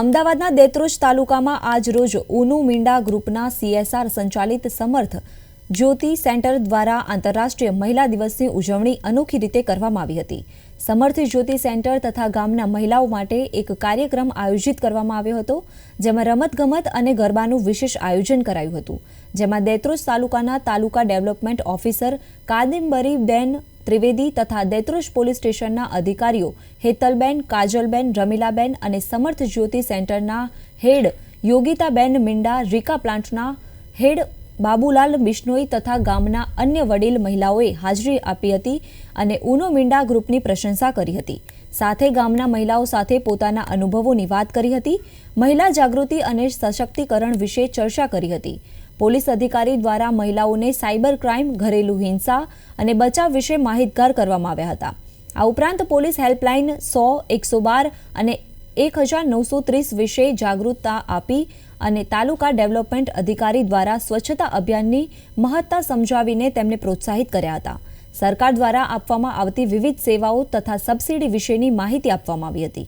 અમદાવાદના દેત્રોજ તાલુકામાં આજ રોજ ઉનુ મીંડા ગ્રુપના સીએસઆર સંચાલિત સમર્થ જ્યોતિ સેન્ટર દ્વારા આંતરરાષ્ટ્રીય મહિલા દિવસની ઉજવણી અનોખી રીતે કરવામાં આવી હતી. સમર્થ જ્યોતિ સેન્ટર તથા ગામના મહિલાઓ માટે એક કાર્યક્રમ આયોજિત કરવામાં આવ્યો હતો, જેમાં રમતગમત અને ગરબાનું વિશેષ આયોજન કરાયું હતું. જેમાં દેત્રોજ તાલુકાના તાલુકા ડેવલપમેન્ટ ઓફિસર કાદિમ્બરીબેન ત્રિવેદી તથા દૈતૃષ પોલીસ સ્ટેશનના અધિકારીઓ હેતલબેન, કાજલબેન, રમીલાબેન અને સમર્થ જ્યોતિ સેન્ટરના હેડ યોગિતાબેન મિંડા, રીકા પ્લાન્ટના હેડ બાબુલાલ બિશ્નોઈ તથા ગામના અન્ય વડીલ મહિલાઓએ હાજરી આપી હતી અને ઉનો મિંડા ગ્રુપની પ્રશંસા કરી હતી. સાથે ગામના મહિલાઓ સાથે પોતાના અનુભવોની વાત કરી હતી. મહિલા જાગૃતિ અને સશક્તિકરણ વિશે ચર્ચા કરી હતી. પોલીસ અધિકારી દ્વારા મહિલાઓને સાયબર ક્રાઇમ, ઘરેલુ હિંસા અને બચાવ વિશે માહિતગાર કરવામાં આવ્યા હતા. આ ઉપરાંત પોલીસ હેલ્પલાઇન સો, એકસો બાર અને એક હજાર નવસો ત્રીસ વિશે જાગૃતતા આપી અને તાલુકા ડેવલપમેન્ટ અધિકારી દ્વારા સ્વચ્છતા અભિયાનની મહત્તા સમજાવીને તેમને પ્રોત્સાહિત કર્યા હતા. સરકાર દ્વારા આપવામાં આવતી વિવિધ સેવાઓ તથા સબસિડી વિશેની માહિતી આપવામાં આવી હતી.